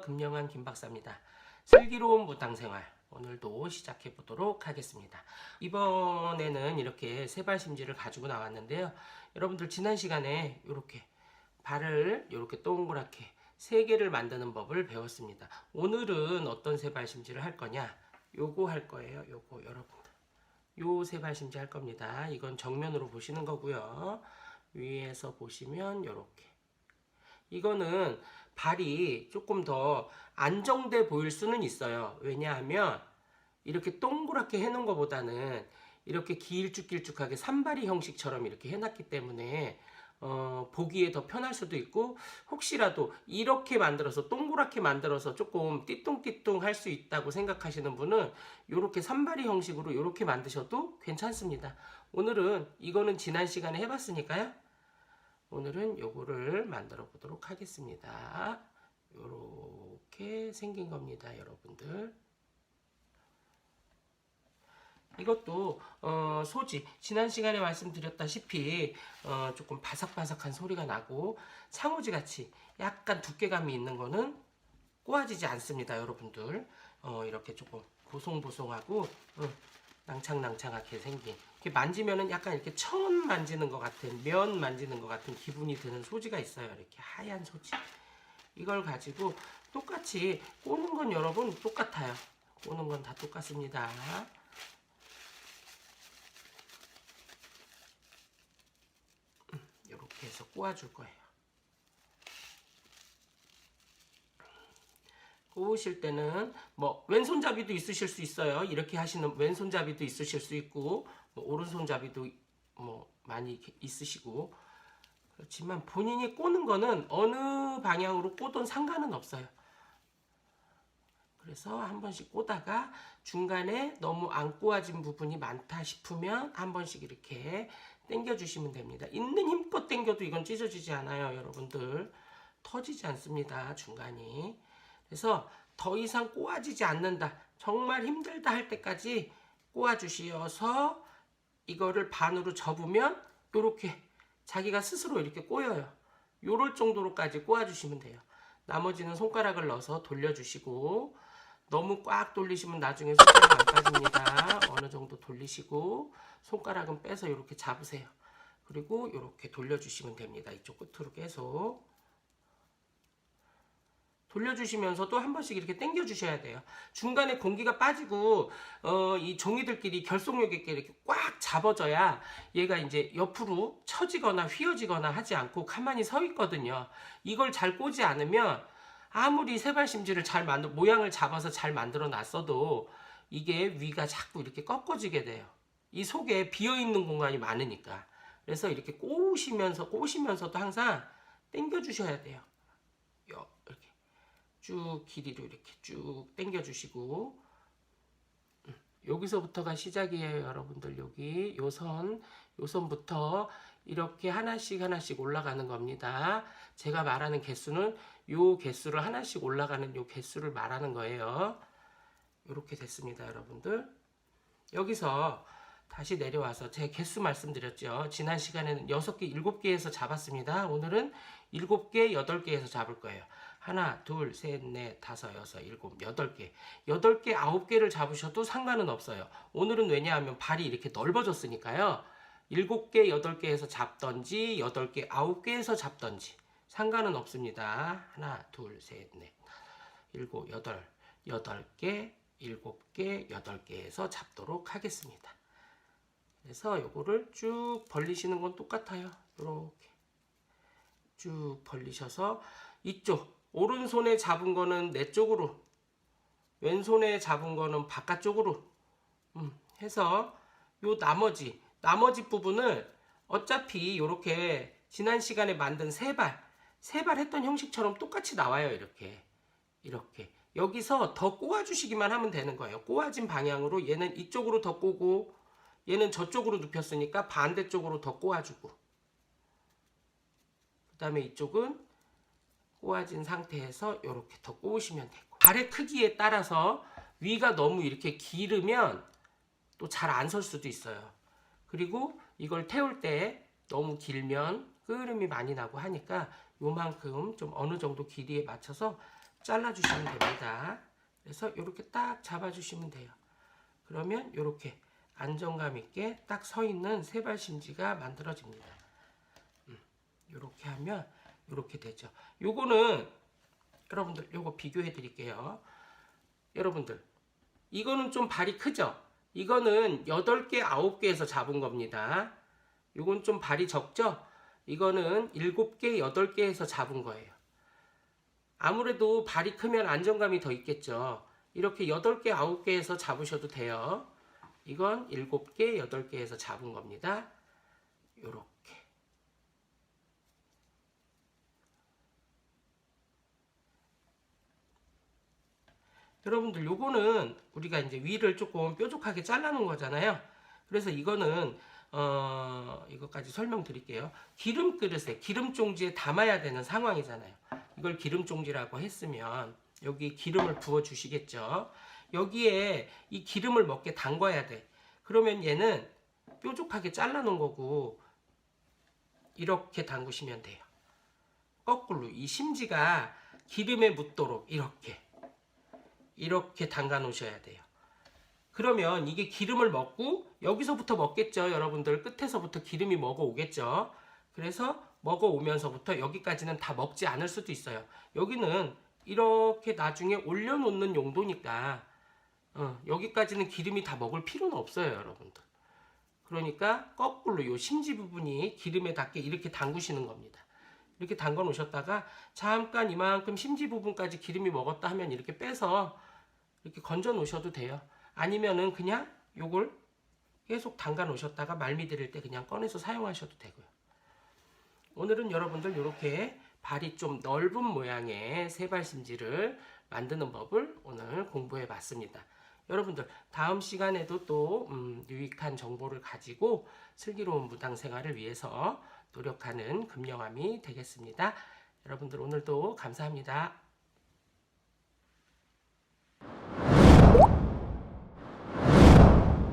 금영환 김박사입니다. 슬기로운 무당생활 오늘도 시작해 보도록 하겠습니다. 이번에는 이렇게 세발심지를 가지고 나왔는데요. 여러분들 지난 시간에 이렇게 발을 이렇게 동그랗게 세 개를 만드는 법을 배웠습니다. 오늘은 어떤 세발심지를 할 거냐? 요거 할 거예요. 요거 여러분들. 요 세발심지 할 겁니다. 이건 정면으로 보시는 거고요. 위에서 보시면 요렇게 이거는 발이 조금 더 안정돼 보일 수는 있어요. 왜냐하면 이렇게 동그랗게 해놓은 것보다는 이렇게 길쭉길쭉하게 산발이 형식처럼 이렇게 해놨기 때문에 어, 보기에 더 편할 수도 있고 혹시라도 이렇게 만들어서 동그랗게 만들어서 조금 띠뚱띠뚱 할 수 있다고 생각하시는 분은 이렇게 산발이 형식으로 이렇게 만드셔도 괜찮습니다. 오늘은 이거는 지난 시간에 해봤으니까요. 오늘은 요거를 만들어 보도록 하겠습니다. 요렇게 생긴 겁니다, 여러분들. 이것도 어, 소지 지난 시간에 말씀드렸다시피 어, 조금 바삭바삭한 소리가 나고 창호지 같이 약간 두께감이 있는 거는 꼬아지지 않습니다, 여러분들. 어, 이렇게 조금 보송보송하고 어, 낭창낭창하게 생긴 이렇게 만지면은 약간 이렇게 천 만지는 것 같은 면 만지는 것 같은 기분이 드는 소지가 있어요. 이렇게 하얀 소지. 이걸 가지고 똑같이 꼬는 건 여러분 똑같아요. 꼬는 건 다 똑같습니다. 이렇게 해서 꼬아줄 거예요. 꼬우실 때는 뭐 왼손잡이도 있으실 수 있어요. 이렇게 하시는 왼손잡이도 있으실 수 있고 뭐 오른손잡이도 뭐 많이 있으시고 그렇지만 본인이 꼬는 거는 어느 방향으로 꼬든 상관은 없어요. 그래서 한 번씩 꼬다가 중간에 너무 안 꼬아진 부분이 많다 싶으면 한 번씩 이렇게 당겨 주시면 됩니다. 있는 힘껏 당겨도 이건 찢어지지 않아요, 여러분들. 터지지 않습니다, 중간이. 그래서 더 이상 꼬아지지 않는다. 정말 힘들다 할 때까지 꼬아 주시어서 이거를 반으로 접으면 이렇게 자기가 스스로 이렇게 꼬여요. 요럴 정도로까지 꼬아 주시면 돼요. 나머지는 손가락을 넣어서 돌려주시고 너무 꽉 돌리시면 나중에 손가락 안 빠집니다. 어느 정도 돌리시고 손가락은 빼서 이렇게 잡으세요. 그리고 이렇게 돌려주시면 됩니다. 이쪽 끝으로 계속 돌려주시면서도 한 번씩 이렇게 당겨 주셔야 돼요. 중간에 공기가 빠지고 어, 이 종이들끼리 결속력 있게 이렇게 꽉 잡아져야 얘가 이제 옆으로 처지거나 휘어지거나 하지 않고 가만히 서 있거든요. 이걸 잘 꼬지 않으면 아무리 세발심지를 잘 만들 모양을 잡아서 잘 만들어 놨어도 이게 위가 자꾸 이렇게 꺾어지게 돼요. 이 속에 비어 있는 공간이 많으니까. 그래서 이렇게 꼬시면서 꼬시면서도 항상 당겨 주셔야 돼요. 요, 이렇게 쭉 길이로 이렇게 쭉 당겨 주시고 음, 여기서부터가 시작이에요, 여러분들. 여기 요선 요선부터 이렇게 하나씩 하나씩 올라가는 겁니다. 제가 말하는 개수는 요 개수를 하나씩 올라가는 요 개수를 말하는 거예요. 이렇게 됐습니다, 여러분들. 여기서 다시 내려와서 제 개수 말씀드렸죠. 지난 시간에는 6개, 7개에서 잡았습니다. 오늘은 7개, 8개에서 잡을 거예요. 하나, 둘, 셋, 넷, 다섯, 여섯, 일곱, 여덟 개. 여덟 개, 아홉 개를 잡으셔도 상관은 없어요. 오늘은 왜냐하면 발이 이렇게 넓어졌으니까요. 일곱 개, 여덟 개에서 잡던지, 여덟 개, 아홉 개에서 잡던지 상관은 없습니다. 하나, 둘, 셋, 넷, 일곱, 여덟, 여덟 개, 일곱 개, 여덟 개에서 잡도록 하겠습니다. 그래서 요거를 쭉 벌리시는 건 똑같아요. 이렇게 쭉 벌리셔서 이쪽 오른손에 잡은 거는 내 쪽으로 왼손에 잡은 거는 바깥쪽으로 음, 해서 요 나머지 나머지 부분을 어차피 이렇게 지난 시간에 만든 세발 세발 했던 형식처럼 똑같이 나와요 이렇게. 이렇게. 여기서 더 꼬아 주시기만 하면 되는 거예요. 꼬아진 방향으로 얘는 이쪽으로 더 꼬고 얘는 저쪽으로 눕혔으니까 반대쪽으로 더 꼬아주고. 그 다음에 이쪽은 꼬아진 상태에서 이렇게 더 꼬우시면 되고 발의 크기에 따라서 위가 너무 이렇게 길으면 또 잘 안 설 수도 있어요. 그리고 이걸 태울 때 너무 길면 끄름이 많이 나고 하니까 요만큼 좀 어느 정도 길이에 맞춰서 잘라주시면 됩니다. 그래서 이렇게 딱 잡아주시면 돼요. 그러면 이렇게 안정감 있게 딱 서 있는 세발심지가 만들어집니다. 이렇게 하면 이렇게 되죠. 요거는 여러분들 요거 비교해 드릴게요. 여러분들 이거는 좀 발이 크죠? 이거는 8개, 9개에서 잡은 겁니다. 요건 좀 발이 적죠? 이거는 7개, 8개에서 잡은 거예요. 아무래도 발이 크면 안정감이 더 있겠죠. 이렇게 8개, 9개에서 잡으셔도 돼요. 이건 7개, 8개에서 잡은 겁니다. 요렇게. 여러분들 요거는 우리가 이제 위를 조금 뾰족하게 잘라놓은 거잖아요. 그래서 이거는 어 이것까지 설명드릴게요. 기름 그릇에 기름 종지에 담아야 되는 상황이잖아요. 이걸 기름 종지라고 했으면 여기 기름을 부어 주시겠죠. 여기에 이 기름을 먹게 담궈야 돼. 그러면 얘는 뾰족하게 잘라 놓은 거고 이렇게 담그시면 돼요. 거꾸로 이 심지가 기름에 묻도록 이렇게 이렇게 담가 놓으셔야 돼요. 그러면 이게 기름을 먹고 여기서부터 먹겠죠. 여러분들 끝에서부터 기름이 먹어 오겠죠. 그래서 먹어 오면서부터 여기까지는 다 먹지 않을 수도 있어요. 여기는 이렇게 나중에 올려놓는 용도니까 어, 여기까지는 기름이 다 먹을 필요는 없어요, 여러분들. 그러니까 거꾸로 요 심지 부분이 기름에 닿게 이렇게 담그시는 겁니다. 이렇게 담궈 놓으셨다가 잠깐 이만큼 심지 부분까지 기름이 먹었다 하면 이렇게 빼서 이렇게 건져 놓으셔도 돼요. 아니면은 그냥 요걸 계속 담가 놓으셨다가 말미 드릴 때 그냥 꺼내서 사용하셔도 되고요. 오늘은 여러분들 이렇게 발이 좀 넓은 모양의 세발심지를 만드는 법을 오늘 공부해 봤습니다. 여러분들 다음 시간에도 또 음, 유익한 정보를 가지고 슬기로운 무당 생활을 위해서 노력하는 금영함이 되겠습니다. 여러분들 오늘도 감사합니다.